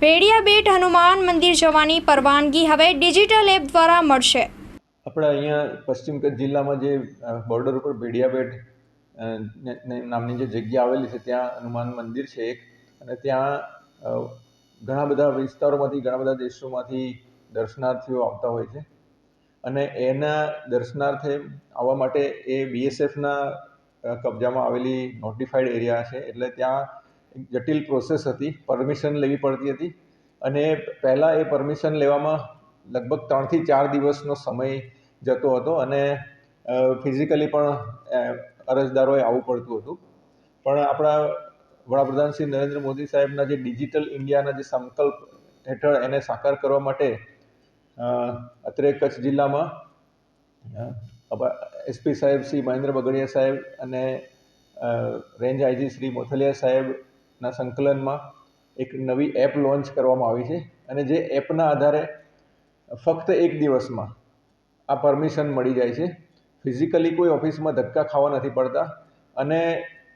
ભેડિયા બેટ હનુમાન મંદિર જવાની પરવાનગી હવે ડિજિટલ એપ દ્વારા મળશે. આપણે અહીંયા પશ્ચિમ કચ્છ જિલ્લામાં જે બોર્ડર ઉપર ને- ને, નામની જે જગ્યા આવેલી છે, ત્યાં હનુમાન મંદિર છે એક. અને ત્યાં ઘણા બધા વિસ્તારોમાંથી, ઘણા બધા દેશોમાંથી દર્શનાર્થીઓ આવતા હોય છે. અને એના દર્શનાર્થે આવવા માટે એ બીએસએફના કબજામાં આવેલી નોટિફાઈડ એરિયા છે. એટલે ત્યાં જટિલ પ્રોસેસ હતી પરમિશન લેવી પડતી હતી અને પહેલાં એ પરમિશન લેવામાં લગભગ ત્રણથી ચાર દિવસનો સમય જતો હતો અને ફિઝિકલી પણ અરજદારોએ આવવું પડતું હતું. પણ આપણા વડાપ્રધાન શ્રી નરેન્દ્ર મોદી સાહેબના જે ડિજિટલ ઇન્ડિયાના જે સંકલ્પ હેઠળ એને સાકાર કરવા માટે અત્રે કચ્છ જિલ્લામાં એસપી સાહેબ શ્રી મહેન્દ્ર બગડિયા સાહેબ અને રેન્જ આઈજી શ્રી મોથલિયા સાહેબના સંકલનમાં એક નવી એપ લોન્ચ કરવામાં આવી છે અને જે એપના આધારે ફક્ત એક દિવસમાં આ પરમિશન મળી જાય છે. ફિઝિકલી કોઈ ઓફિસમાં ધક્કા ખાવા નથી પડતા અને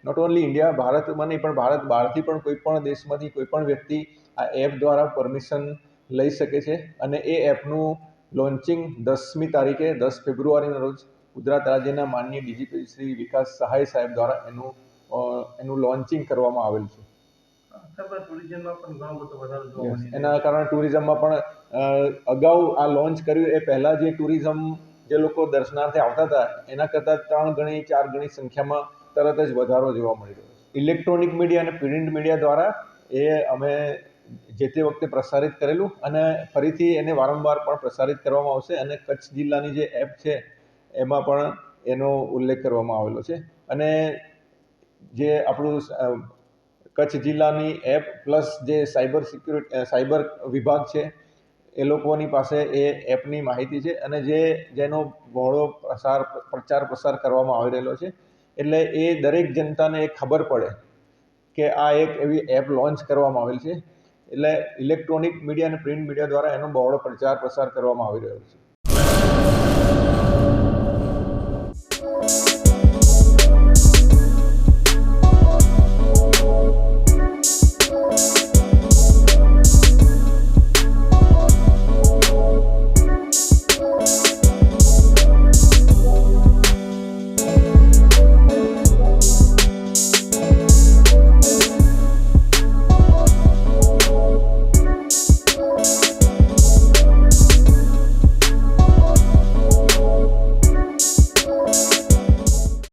નોટ ઓન્લી ઇન્ડિયા, ભારતમાં નહીં, પણ ભારત બહારથી પણ કોઈ પણ દેશમાંથી કોઈ પણ વ્યક્તિ આ એપ દ્વારા પરમિશન લઈ શકે છે અને એ એપનું લોન્ચિંગ દસમી તારીખે, દસ ફેબ્રુઆરીના રોજ ગુજરાત રાજ્યના માનનીય ડીજીપી શ્રી વિકાસ સહાય સાહેબ દ્વારા એનું એનું લોન્ચિંગ કરવામાં આવેલ છે. એના કારણે ટુરિઝમમાં પણ અગાઉ આ લોન્ચ કર્યું એ પહેલાં જે ટુરિઝમ જે લોકો દર્શનાર્થે આવતા હતા એના કરતાં ત્રણ ગણી ચાર ગણી સંખ્યામાં તરત જ વધારો જોવા મળી રહ્યો ઇલેક્ટ્રોનિક મીડિયા અને પ્રિન્ટ મીડિયા દ્વારા એ અમે જે તે વખતે પ્રસારિત કરેલું અને ફરીથી એને વારંવાર પણ પ્રસારિત કરવામાં આવશે અને કચ્છ જિલ્લાની જે એપ છે એમાં પણ એનો ઉલ્લેખ કરવામાં આવેલો છે. અને જે આપણું કચ્છ જિલ્લાની એપ પ્લસ જે સાયબર સિક્યુરિટી સાયબર વિભાગ છે, એ લોકોની પાસે એ એપની માહિતી છે અને જે, જેનો બહોળો પ્રસાર, પ્રચાર પ્રસાર કરવામાં આવી રહેલો છે. એટલે એ દરેક જનતાને એ ખબર પડે કે આ એક એવી એપ લોન્ચ કરવામાં આવેલ છે. એટલે ઇલેક્ટ્રોનિક મીડિયા અને પ્રિન્ટ મીડિયા દ્વારા એનો બહોળો પ્રચાર પ્રસાર કરવામાં આવી રહ્યો છે.